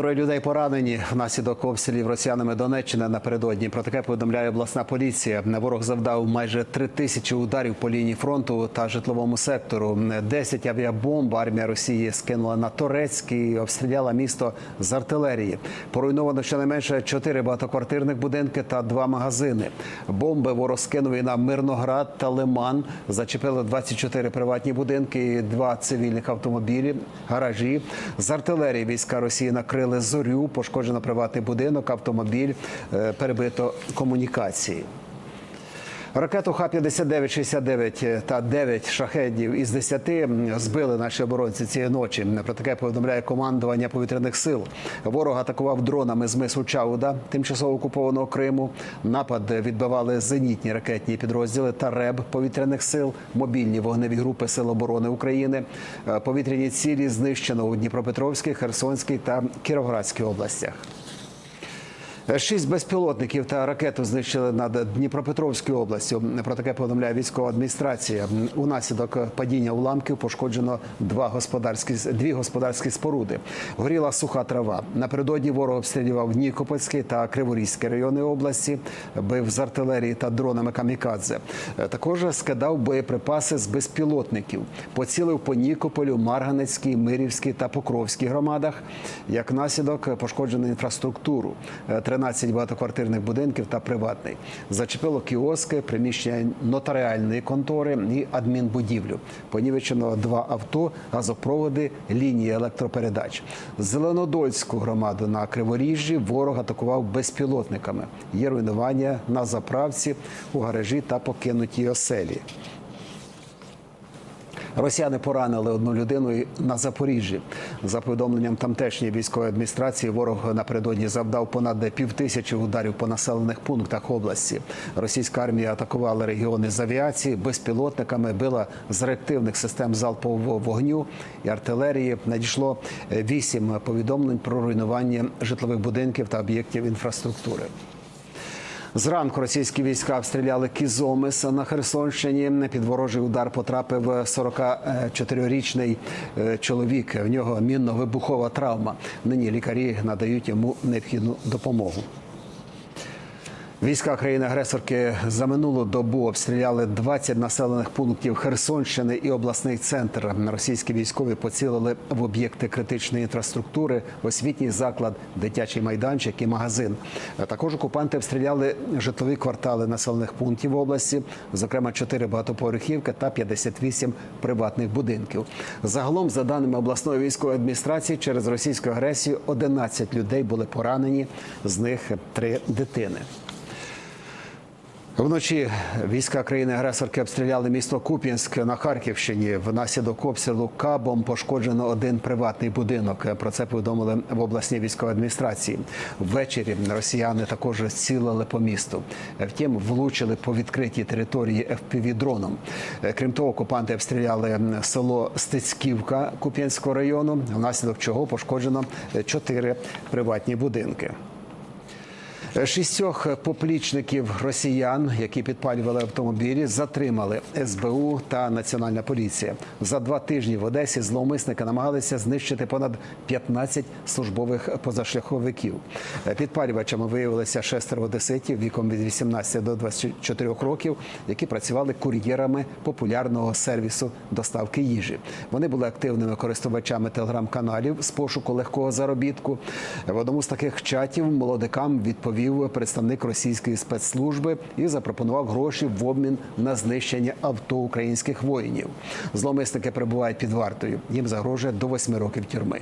Троє людей поранені внаслідок обстрілів росіянами Донеччини напередодні. Про таке повідомляє обласна поліція. Ворог завдав майже три тисячі ударів по лінії фронту та житловому сектору. Десять авіабомб армія Росії скинула на Торецький, обстріляла місто з артилерії. Поруйновано щонайменше чотири багатоквартирних будинки та два магазини. Бомби ворог скинув і на Мирноград та Лиман. Зачепили 24 приватні будинки, два цивільних автомобілі, гаражі. З артилерії війська Росії накрили зорю, пошкоджено приватний будинок, автомобіль, е, перебито комунікації. Ракету Х-59-69 та 9 шахедів із 10 збили наші оборонці цієї ночі. Про таке повідомляє командування повітряних сил. Ворог атакував дронами з мису Чауда, тимчасово окупованого Криму. Напад відбивали зенітні ракетні підрозділи та РЕБ повітряних сил, мобільні вогневі групи Сил оборони України. Е, Повітряні цілі знищено у Дніпропетровській, Херсонській та Кіровоградській областях. Шість безпілотників та ракету знищили над Дніпропетровською областю. Про таке повідомляє військова адміністрація. Унаслідок падіння уламків пошкоджено два господарські дві господарські споруди. Горіла суха трава. Напередодні ворог обстрілював Нікопольський та Криворізький райони області, бив з артилерії та дронами камікадзе. Також скидав боєприпаси з безпілотників. Поцілив по Нікополю, Марганецькій, Мирівській та Покровській громадах. Як наслідок пошкоджено інфраструктуру. 13 багатоквартирних будинків та приватний. Зачепило кіоски, приміщення нотаріальної контори і адмінбудівлю. Понівечено два авто, газопроводи, лінії електропередач. Зеленодольську громаду на Криворіжжі ворог атакував безпілотниками. Є руйнування на заправці, у гаражі та покинутій оселі. Росіяни поранили одну людину на Запоріжжі. За повідомленням тамтешньої військової адміністрації, ворог напередодні завдав понад півтисячі ударів по населених пунктах області. Російська армія атакувала регіони з авіації, безпілотниками, била з реактивних систем залпового вогню і артилерії. Надійшло вісім повідомлень про руйнування житлових будинків та об'єктів інфраструктури. Зранку російські війська обстріляли Кізомис на Херсонщині. Під ворожий удар потрапив 44-річний е, чоловік. В нього мінно-вибухова травма. Нині лікарі надають йому необхідну допомогу. Війська країни-агресорки за минулу добу обстріляли 20 населених пунктів Херсонщини і обласний центр. Російські військові поцілили в об'єкти критичної інфраструктури, освітній заклад, дитячий майданчик і магазин. Також окупанти обстріляли житлові квартали населених пунктів області, зокрема 4 багатоповерхівки та 58 приватних будинків. Загалом, за даними обласної військової адміністрації, через російську агресію 11 людей були поранені, з них 3 дитини. Вночі війська країни-агресорки обстріляли місто Куп'янськ на Харківщині. Внаслідок обстрілу кабом пошкоджено один приватний будинок. Про це повідомили в обласній військовій адміністрації. Ввечері росіяни також цілили по місту. Втім, влучили по відкритій території fpv дроном. Крім того, окупанти обстріляли село Стецьківка Куп'янського району, внаслідок чого пошкоджено чотири приватні будинки. Шістьох поплічників росіян, які підпалювали автомобілі, затримали СБУ та Національна поліція. За два тижні в Одесі зловмисники намагалися знищити понад 15 службових позашляховиків. Підпалювачами виявилися шестеро одеситів віком від 18 до 24 років, які працювали кур'єрами популярного сервісу доставки їжі. Вони були активними користувачами телеграм-каналів з пошуку легкого заробітку. В одному з таких чатів молодикам відповів представник російської спецслужби і запропонував гроші в обмін на знищення авто українських воїнів. Зловмисники перебувають під вартою. Їм загрожує до восьми років тюрми.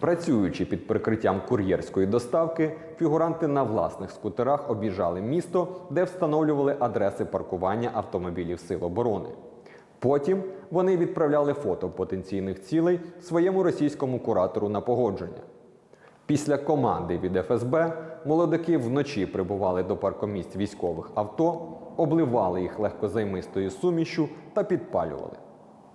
Працюючи під прикриттям кур'єрської доставки, фігуранти на власних скутерах об'їжджали місто, де встановлювали адреси паркування автомобілів Сил оборони. Потім вони відправляли фото потенційних цілей своєму російському куратору на погодження. Після команди від ФСБ молодики вночі прибували до паркомісць військових авто, обливали їх легкозаймистою сумішю та підпалювали.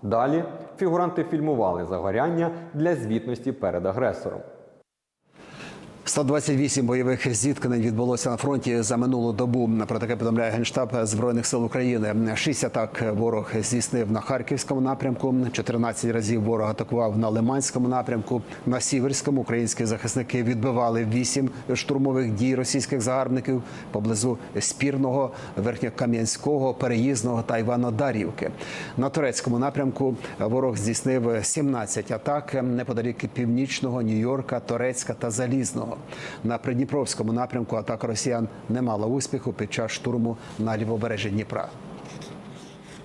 Далі фігуранти фільмували загоряння для звітності перед агресором. 128 бойових зіткнень відбулося на фронті за минулу добу. Про таке повідомляє генштаб збройних сил України. Шість атак ворог здійснив на харківському напрямку. 14 разів ворог атакував на Лиманському напрямку. На сіверському українські захисники відбивали вісім штурмових дій російських загарбників поблизу спірного, верхньокам'янського, переїзного та Іванодарівки. На турецькому напрямку ворог здійснив 17 атак неподалік північного Нью-Йорка, Торецька та Залізного. На придніпровському напрямку атака росіян не мала успіху під час штурму на лівобережжі Дніпра.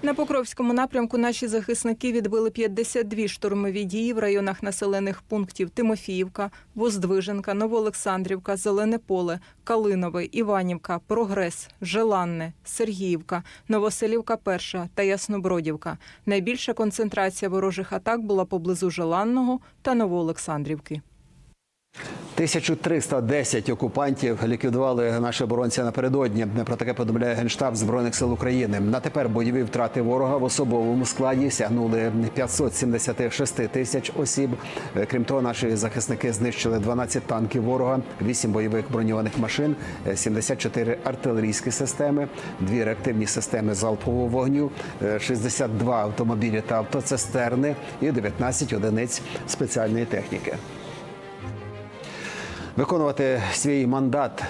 На Покровському напрямку наші захисники відбили 52 штурмові дії в районах населених пунктів Тимофіївка, Воздвиженка, Новоолександрівка, Зелене Поле, Калинове, Іванівка, Прогрес, Желанне, Сергіївка, Новоселівка Перша та Яснобродівка. Найбільша концентрація ворожих атак була поблизу Желанного та Новоолександрівки. 1310 окупантів ліквідували наші оборонці напередодні. Про таке повідомляє генштаб збройних сил України. На тепер бойові втрати ворога в особовому складі сягнули 576 тисяч осіб. Крім того, наші захисники знищили 12 танків ворога, 8 бойових броньованих машин, е, 74 артилерійські системи, 2 реактивні системи залпового вогню, е, 62 автомобілі та автоцистерни і 19 одиниць спеціальної техніки. Виконувати свій мандат е,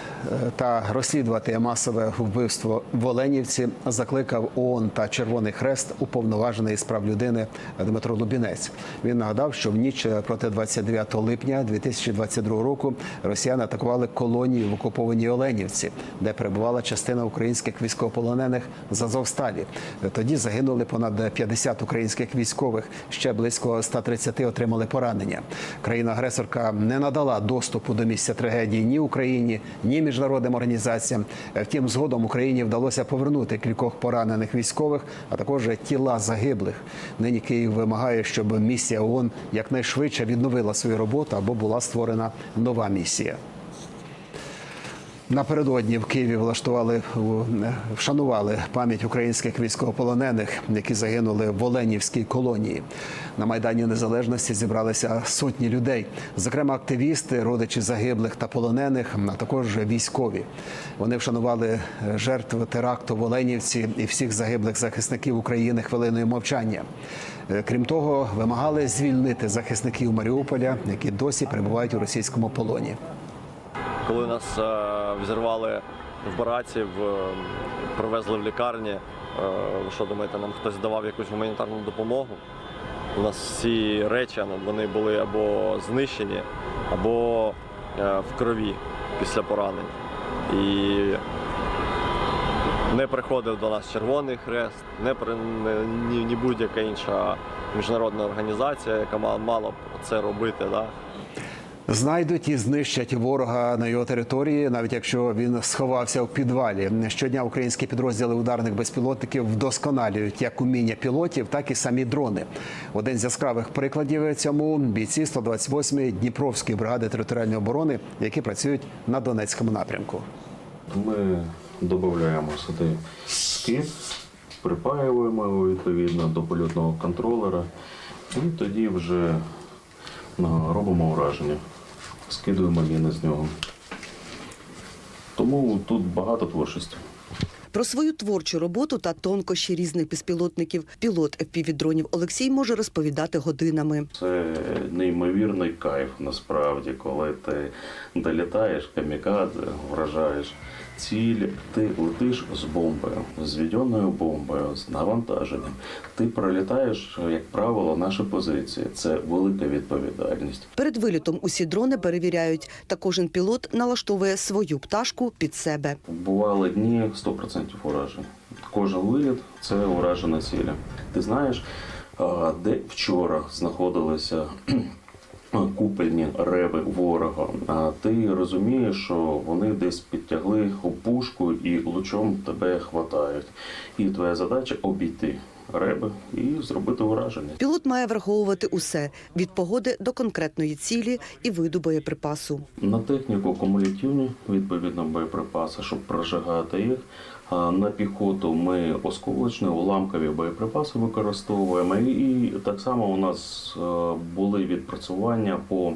та розслідувати масове вбивство в Оленівці закликав ООН та Червоний Хрест уповноважений з прав людини Дмитро Лубінець. Він нагадав, що в ніч проти 29 липня 2022 року росіяни атакували колонію в окупованій Оленівці, де перебувала частина українських військовополонених з Азовсталі. Тоді загинули понад 50 українських військових. Ще близько 130 отримали поранення. Країна-агресорка не надала доступу до місця трагедії ні Україні, ні міжнародним організаціям. Втім, згодом Україні вдалося повернути кількох поранених військових, а також тіла загиблих. Нині Київ вимагає, щоб місія ООН якнайшвидше відновила свою роботу або була створена нова місія. Напередодні в Києві влаштували вшанували пам'ять українських військовополонених, які загинули в Оленівській колонії. На майдані Незалежності зібралися сотні людей, зокрема активісти, родичі загиблих та полонених, а також військові. Вони вшанували жертв теракту в Оленівці і всіх загиблих захисників України хвилиною мовчання. Е, Крім того, вимагали звільнити захисників Маріуполя, які досі перебувають у російському полоні. Коли нас е, взірвали в бараці, привезли в лікарні, е, що думаєте, нам хтось давав якусь гуманітарну допомогу? У нас всі речі вони були або знищені, або е, в крові після поранень. І не приходив до нас Червоний Хрест, не, при- ні, ні будь-яка інша міжнародна організація, яка мала б це робити. Да? Знайдуть і знищать ворога на його території, навіть якщо він сховався в підвалі. Щодня українські підрозділи ударних безпілотників вдосконалюють як уміння пілотів, так і самі дрони. Один з яскравих прикладів цьому бійці 128-ї Дніпровської бригади територіальної оборони, які працюють на Донецькому напрямку. Ми додаємо сюди скид, припаюємо його відповідно до польотного контролера і тоді вже робимо ураження, скидуємо міни з нього. Тому тут багато творчості. Про свою творчу роботу та тонкощі різних безпілотників пілот FPV-дронів Олексій може розповідати годинами. Це неймовірний кайф насправді, коли ти долітаєш, камікадзе, вражаєш ціль, ти летиш з бомбою, з відьоною бомбою, з навантаженням. Ти пролітаєш, як правило, наші позиції. Це велика відповідальність. Перед вилітом усі дрони перевіряють, та кожен пілот налаштовує свою пташку під себе. Бували дні 100% уражень. Кожен виліт це уражена цілі. Ти знаєш, де вчора знаходилися купельні реви ворога, а ти розумієш, що вони десь підтягли опушку і лучом тебе хватають. І твоя задача обійти реби і зробити ураження. Пілот має враховувати усе від погоди до конкретної цілі і виду боєприпасу. На техніку кумулятивні, відповідно, боєприпаси, щоб прожигати їх. На піхоту ми осколочні, уламкові боєприпаси використовуємо. І так само у нас е, були відпрацювання по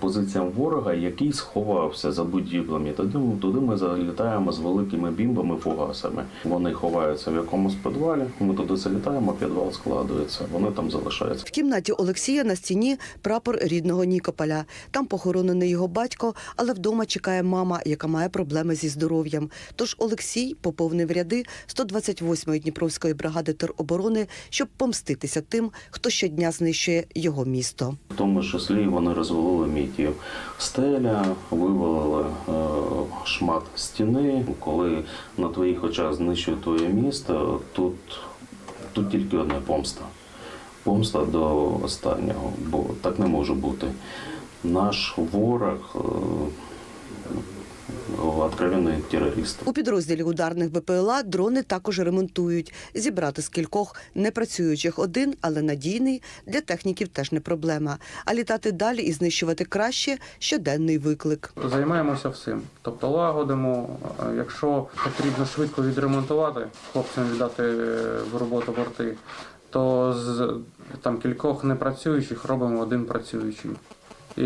позиціям ворога, який сховався за будівлями. Туди, туди ми залітаємо з великими бімбами, фугасами. Вони ховаються в якомусь підвалі. Ми туди залітаємо, підвал складується. Вони там залишаються. В кімнаті Олексія на стіні прапор рідного Нікополя. Там похоронений його батько, але вдома чекає мама, яка має проблеми зі здоров'ям. Тож Олексій поповнив ряди 128-ї Дніпровської бригади тероборони, щоб помститися тим, хто щодня знищує його місто. В тому числі вони розвалили мітів. Стеля вивалили е, шмат стіни. Коли на твоїх очах знищують твоє місто, тут, тут тільки одна помста. Помста до останнього, бо так не може бути. Наш ворог е, откровенний терорист. У підрозділі ударних БПЛА дрони також ремонтують. Зібрати з кількох непрацюючих один, але надійний для техніків теж не проблема. А літати далі і знищувати краще щоденний виклик. Займаємося всім. Тобто лагодимо. Якщо потрібно швидко відремонтувати, хлопцям віддати в роботу борти, то з там кількох непрацюючих робимо один працюючий. І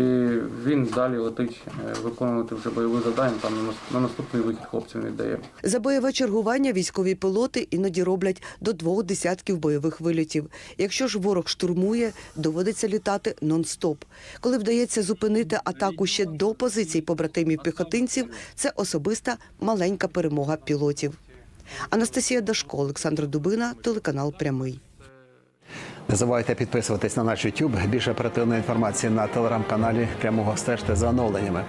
він далі летить е, виконувати вже бойові завдання, там на на наступний вихід хлопцям віддає. За бойове чергування військові пілоти іноді роблять до двох десятків бойових вильотів. Якщо ж ворог штурмує, доводиться літати нон-стоп. Коли вдається зупинити атаку ще до позицій побратимів піхотинців, це особиста маленька перемога пілотів. Анастасія Дашко, Олександр Дубина, телеканал Прямий. Не забувайте підписуватись на наш YouTube. Більше оперативної інформації на телеграм-каналі. Прямого стежте за оновленнями.